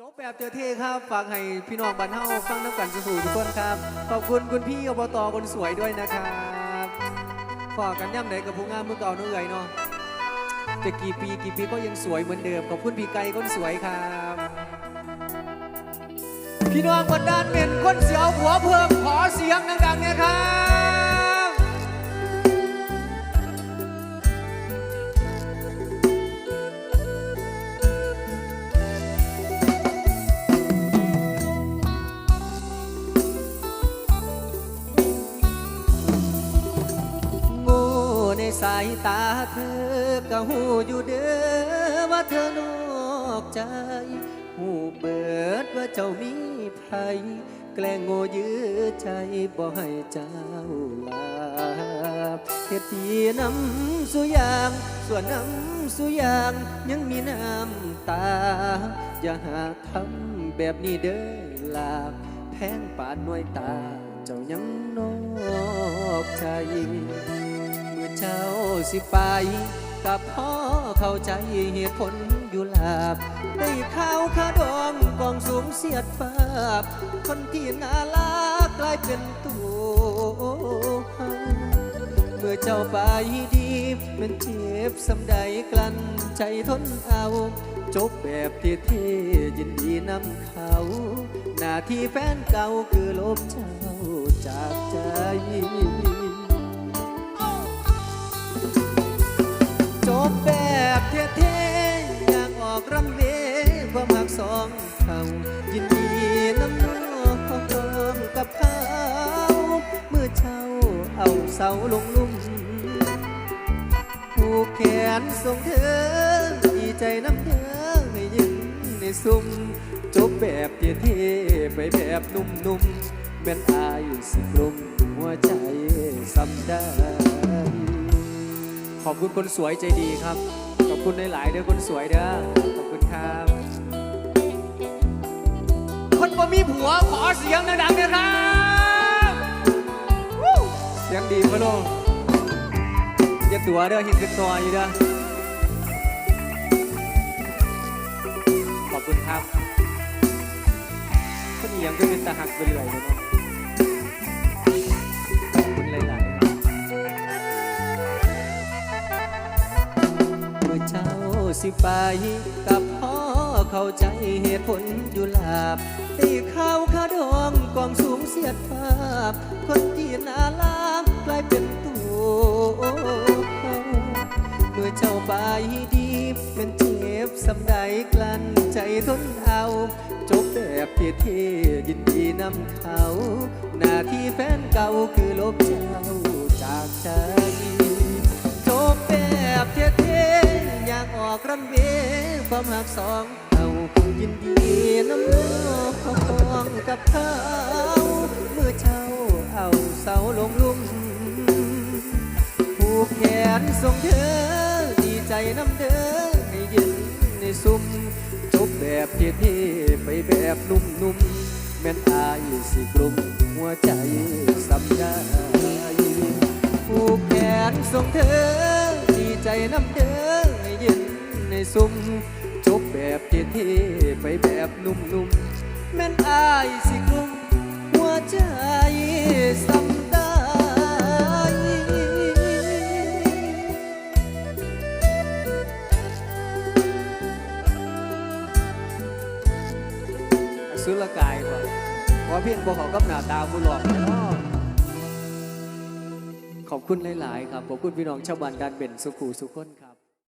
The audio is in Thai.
จบแบบเท่ครับ ฝากให้พี่น้องบ้านเฮาฟังน้ำกันสู่ทุกคนครับ ขอบคุณคุณพี่อบตคนสวยด้วยนะครับฝากกันย่ำไหนกับผู้งามมือเก่าน้องเอ๋ยเนาะจะกี่ปีกี่ปีก็ยังสวยเหมือนเดิม ขอบคุณพี่ไก่คนสวยครับ พี่น้องคนด้านเป็นคนเสียวหัวเพิ่มขอเสียงดังๆเนี่ยครับายตาเธอก็หูอยู่เด้อว่าเธอนอกใจหูเบิดว่าเจ้ามีภัยแกล้งโง่ยื้อใจบ่ให้เจ้าลาบเฮ็ดทีน้ำสุยาง ส่วนน้ำสุยางยังมีน้ำตา อย่าหาทำแบบนี้เด้อลาบแพงปานหน่วยตา เจ้ายังนอกใจ เมื่อเจ้าสิไป กับพ่อเข้าใจเหตุผลอยู่ลาบ ได้ข้าวขาดองกองสูงเสียดฟ้าบคนที่น่ารักกลายเป็นตัวหังเมื่อเจ้าไปดีมันเจ็บสำใดกลั้นใจทนเอาจบแบบเท่ๆยินดีนำเขา หน้าที่แฟนเก่าคือลบเจ้า อกรำเวความหักสองเขายินดีน้ำน้องกับเขาเมื่อเช้าเอาเสาลงลุ่มผูกแขนส่งเธอ ดีใจน้ำเธอให้ยิ้มในซุ่มจบแบบเท่ๆไปแบบนุ่มๆแม่นอายสิกลุ่มหัวใจสำได้ขอบคุณคนสวยใจดีครับ คุณหลายๆเด้อคนสวยเด้อขอบคุณครับ คนบ่มีผัวขอเสียงดังๆเลยครับ เสียงดีพะโลงอย่าตัวเด้อห็นกันตัวอยู่เด้อขอบคุณครับคนเอียงก็เป็นตาหักไปเลยเลยเนาะ สิไปกับพ่อเข้าใจเหตุผลอยู่ลาบตีข้าวขาดองกองสูงเสียดภาพ คนที่น่ารักกลายเป็นตัวเมื่อเจ้าไปดีเป็นเจ็บสำใดกลั้นใจทนเอา จบแบบเท่ๆยินดีนำเขา หน้าที่แฟนเก่าคือลบเจ้าจากใจ รันเวความหักสองเอายินดีน้ำน้องกับเขาเมื่อเช้าเอาเสาลงลุ่มผูกแขนส่งเธอดีใจน้ำเด้อให้ยินในซุ่มจบแบบเท่ๆไปแบบนุ่มๆแม่นอายสิกลุ่มหัวใจสำได้ผูกแขนส่งเธอดีใจน้ำเด้อ ซุ่มจบแบบเท่ๆไปแบบนุ่มๆแม่นอายสิกลุ่มหัวใจสำได้สุรกายก่อนว่าเพียงพวกเขากับหน้าตาบุหลอกขอบคุณหลาย ๆ ครับ ขอบคุณพี่น้องชาวบ้านการเป็นสุขูสุขคนครับ